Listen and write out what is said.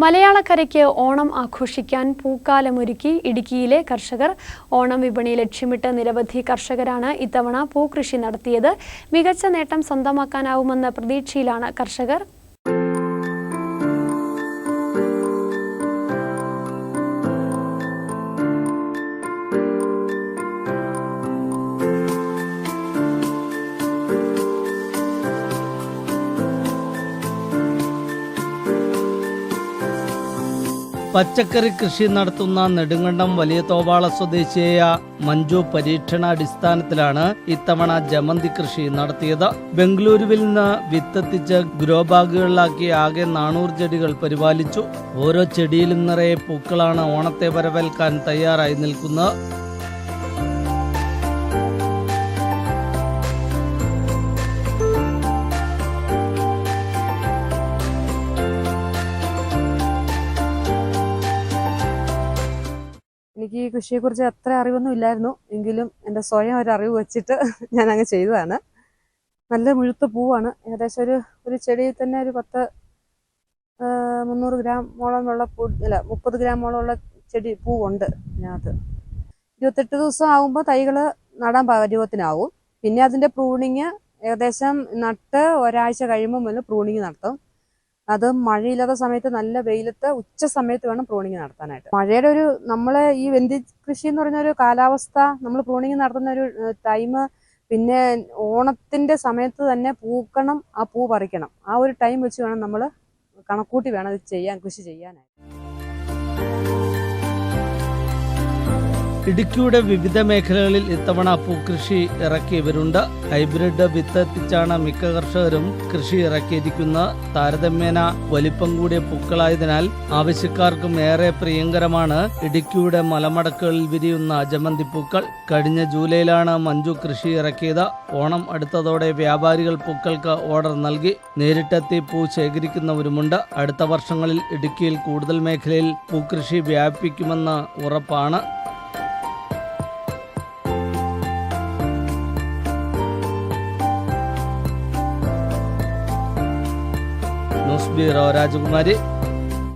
മലയാളക്കരയ്ക്ക് ഓണം ആഘോഷിക്കാൻ പൂക്കാലമൊരുക്കി ഇടുക്കിയിലെ കർഷകർ. ഓണം വിപണി ലക്ഷ്യമിട്ട് നിരവധി കർഷകരാണ് ഇത്തവണ പൂക്കൃഷി നടത്തിയത്. മികച്ച നേട്ടം സ്വന്തമാക്കാനാവുമെന്ന പ്രതീക്ഷയിലാണ് കർഷകർ. പച്ചക്കറി കൃഷി നടത്തുന്ന നെടുങ്കണ്ടം വലിയ തോവാള സ്വദേശിയായ മഞ്ജു പരീക്ഷണാടിസ്ഥാനത്തിലാണ് ഇത്തവണ ജമന്തി കൃഷി നടത്തിയത്. ബംഗളൂരുവിൽ നിന്ന് വിത്തെത്തിച്ച് ഗ്രോ ബാഗുകളിലാക്കി ആകെ നാനൂറ് ചെടികൾ പരിപാലിച്ചു. ഓരോ ചെടിയിലും നിറയെ പൂക്കളാണ് ഓണത്തെ വരവേൽക്കാൻ തയ്യാറായി നിൽക്കുന്നത്. എനിക്ക് ഈ കൃഷിയെക്കുറിച്ച് അത്ര അറിവൊന്നും ഇല്ലായിരുന്നു. എങ്കിലും എന്റെ സ്വയം ഒരു അറിവ് വെച്ചിട്ട് ഞാൻ അങ്ങ് ചെയ്തതാണ്. നല്ല മുഴുത്ത പൂവാണ്. ഏകദേശം ഒരു ഒരു ചെടിയിൽ തന്നെ ഒരു പത്ത് മുന്നൂറ് ഗ്രാം മോളം ഉള്ള പൂ അല്ല മുപ്പത് ഗ്രാമോളം ഉള്ള ചെടി പൂവുണ്ട് ഇതിനകത്ത്. ഇരുപത്തെട്ട് ദിവസം ആകുമ്പോൾ തൈകൾ നടാൻ പരുവത്തിനാവും. പിന്നെ അതിന്റെ പ്രൂണിങ് ഏകദേശം നട്ട് ഒരാഴ്ച കഴിയുമ്പോൾ മുതൽ പ്രൂണിങ് നടത്തും. അത് മഴയില്ലാത്ത സമയത്ത് നല്ല വെയിലത്ത് ഉച്ച സമയത്ത് വേണം പ്രൂണിങ് നടത്താനായിട്ട്. മഴയുടെ ഒരു നമ്മളെ ഈ വെന്തി കൃഷി എന്ന് പറഞ്ഞ ഒരു കാലാവസ്ഥ നമ്മൾ പ്രൂണിങ് നടത്തുന്ന ഒരു ടൈം പിന്നെ ഓണത്തിന്റെ സമയത്ത് തന്നെ പൂക്കണം ആ പൂ പറിക്കണം. ആ ഒരു ടൈം വെച്ച് വേണം നമ്മൾ കണക്കൂട്ടി വേണം ഇത് ചെയ്യാൻ കൃഷി ചെയ്യാനായിട്ട്. ഇടുക്കിയുടെ വിവിധ മേഖലകളിൽ ഇത്തവണ പൂക്കൃഷി ഇറക്കിയവരുണ്ട്. ഹൈബ്രിഡ് വിത്തെത്തിച്ചാണ് മിക്ക കർഷകരും കൃഷി ഇറക്കിയിരിക്കുന്നത് താരതമ്യേന വലിപ്പം കൂടിയ പൂക്കളായതിനാൽ ആവശ്യക്കാർക്കും ഏറെ പ്രിയങ്കരമാണ് ഇടുക്കിയുടെ മലമടക്കുകളിൽ വിരിയുന്ന ജമന്തി പൂക്കൾ. കഴിഞ്ഞ ജൂലൈയിലാണ് മഞ്ജു കൃഷി ഇറക്കിയത്. ഓണം അടുത്തതോടെ വ്യാപാരികൾ പൂക്കൾക്ക് ഓർഡർ നൽകി. നേരിട്ടെത്തി പൂ ശേഖരിക്കുന്നവരുമുണ്ട്. അടുത്ത വർഷങ്ങളിൽ ഇടുക്കിയിൽ കൂടുതൽ മേഖലയിൽ പൂക്കൃഷി വ്യാപിപ്പിക്കുമെന്ന് ഉറപ്പാണ്. रश्मि र राजकुमारी।